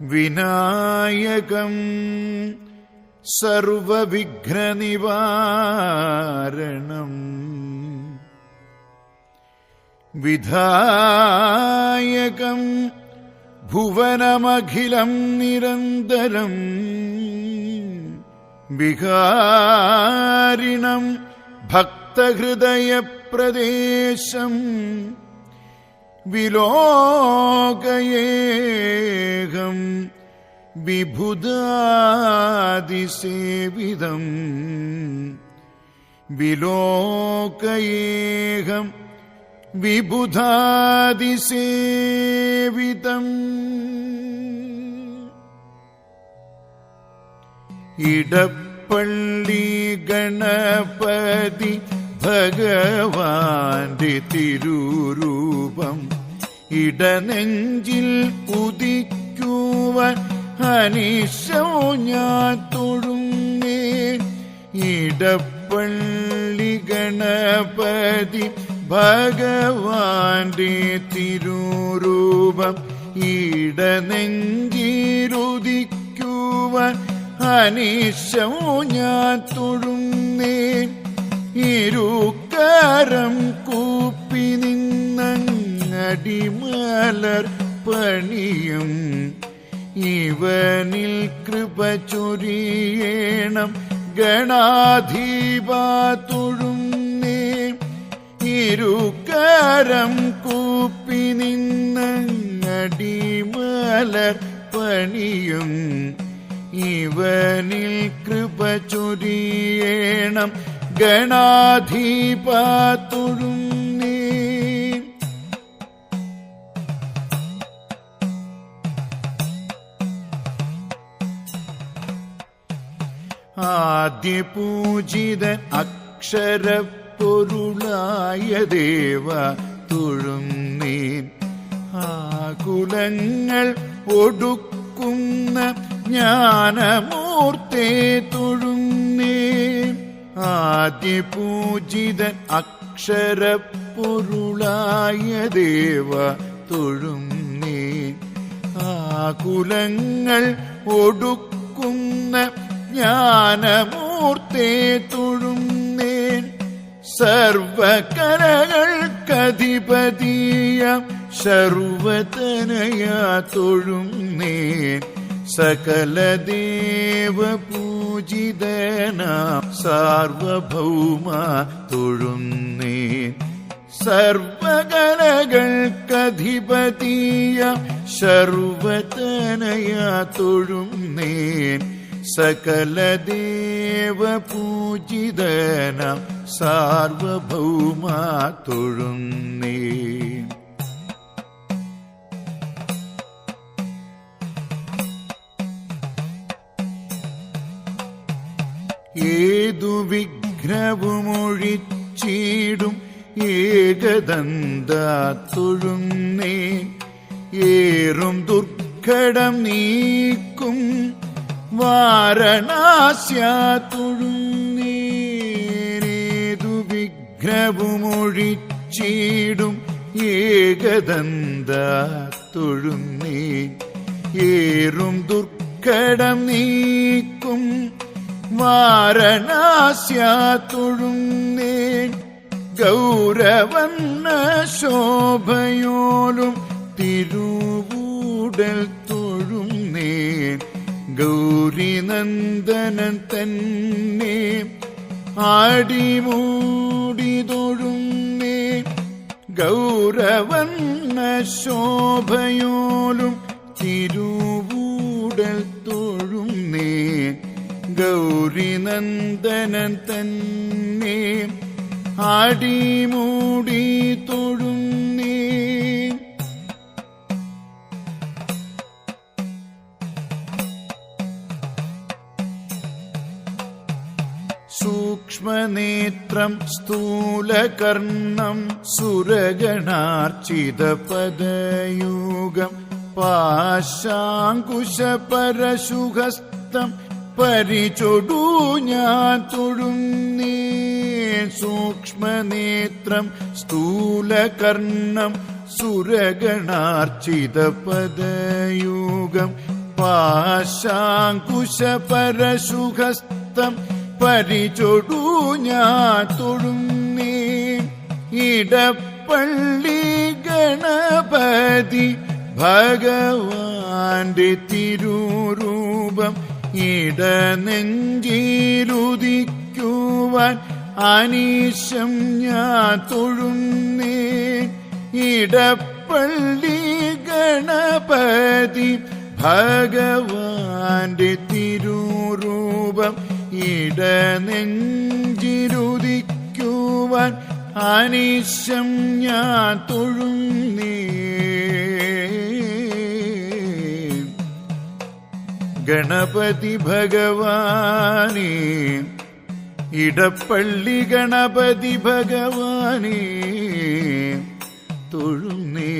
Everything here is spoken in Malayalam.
വിനായകം സർവവിഘ്നനിവാരണം. വിധായകം ഭുവനമഖിലം നിരന്തരം. വിഹാരിണം ഭക്തഹൃദയപ്രദേശം. വിലോകയേഹം വിഭുദാതിസേവിതം വിലോകയേഹം വിബുധാതിസേവിതം ഇടപ്പള്ളി ഗണപതി ഭഗവാന്റെ തിരുരൂപം ഇടനെഞ്ചിൽ ഉദിക്കുവാൻ അനിശോ ഞാൻ തൊഴുന്നേ ഇടപ്പള്ളി ഗണപതി ഭഗവാന്റെ തിരുരൂപം ഇടനെഞ്ചിരുദിക്കുവാൻ അനിശോ ഞാൻ തൊഴുന്നേ ഇരുക്കരം കൂപ്പി നിന്നടിമലർ പണിയും. ഇവനിൽ കൃപ ചൊരിയേണം ഗണാധീപ തൊഴുന്നേ. ഇരുക്കരം കൂപ്പി നിന്നടിമലർ പണിയും. ഇവനിൽ കൃപ ചൊരിയേണം ഗണാധീപ തൊഴുന്നേ ആദ്യ പൂജിത അക്ഷര പൊരുളായ ദേവ തൊഴുന്നേൻ. ആകുലങ്ങൾ ഒടുക്കുന്ന ജ്ഞാനമൂർത്തേ തൊഴുന്നേൻ. ആദ്യ അക്ഷരപ്പൊരുളായ അക്ഷര പൊരുളായ ദേവ ആ ആകുലങ്ങൾ ഒടുക്കുന്ന ജ്ഞാനമൂർത്തെ നേൻ സർവകലകൾക്കധിപതിയ സർവതനയ തൊഴും സകല ദേവ പൂജിതന സാർവഭൗമ തൊഴുന്നേ സർവകലകൾക്കധിപതീയ സർവതനയ തൊഴുന്നേൻ സകല ദേവ പൂജിതന സാർവഭൗമ തൊഴുന്നേൻ ഏതു വിഘ്നവുമൊഴിച്ചീടും ഏകദന്ത ഏറും ദുർഘടം നീക്കും വാരണാസ്യ വിഘ്നവുമൊഴിച്ചീടും ഏകദന്ത ഏറും ദുർഘടം നീക്കും വാരണാസ്യ തൊഴുന്നേൻ ഗൗരവന്ന ശോഭയോലും തിരുവൂടൽ തൊഴുന്നേൻ. ഗൗരിനന്ദനൻ തന്നെ ആടിമൂടി തൊഴുന്നേ ഗൗരവന്ന ശോഭയോലും തിരുവൂടൽ ഗൗരിനന്ദനൻ തന്നെ ആടിമൂടി തൊഴുന്നേ. സൂക്ഷ്മനേത്രം സ്ഥൂലകർണം സുരഗണാർച്ചിതപദയൂകം പാശാങ്കുശപരശുഹസ്തം പരിചൊടു ഞാൻ തൊഴുന്നേ സൂക്ഷ്മനേത്രം സ്ഥൂലകർണം സുരഗണാർച്ചിതപദയൂകം പാശാങ്കുശപരശുഹസ്തം പരിചൊടു ഞാൻ തൊഴുന്നേ ഇടപ്പള്ളി ഗണപതി ഭഗവാന്റെ തിരുരൂപം ഇടനെഞ്ചിരുദിക്കുവാൻ അനീശം ഞാൻ തൊഴുന്നേ ഇടപ്പള്ളി ഗണപതി ഭഗവാന്റെ തിരുരൂപം ഇടനെഞ്ചിരുദിക്കുവാൻ അനീശം ഞാൻ തൊഴുന്നേ ഗണപതി ഭഗവാനേ ഇടപ്പള്ളി ഗണപതി ഭഗവാനേ തൊഴുന്നേ